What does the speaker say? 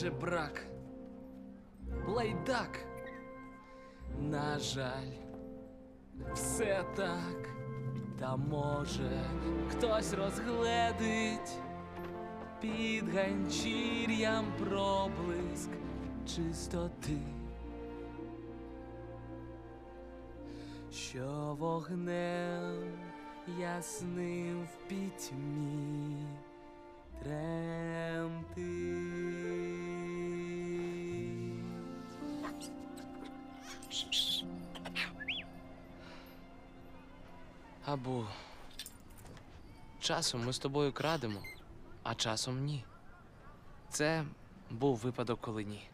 жебрак, лайдак. На жаль, все так. Та може хтось розгледить під ганчір'ям проблиск чистоти, що вогнем ясним в пітьмі Або часом ми з тобою крадемо, а часом ні. Це був випадок, коли ні.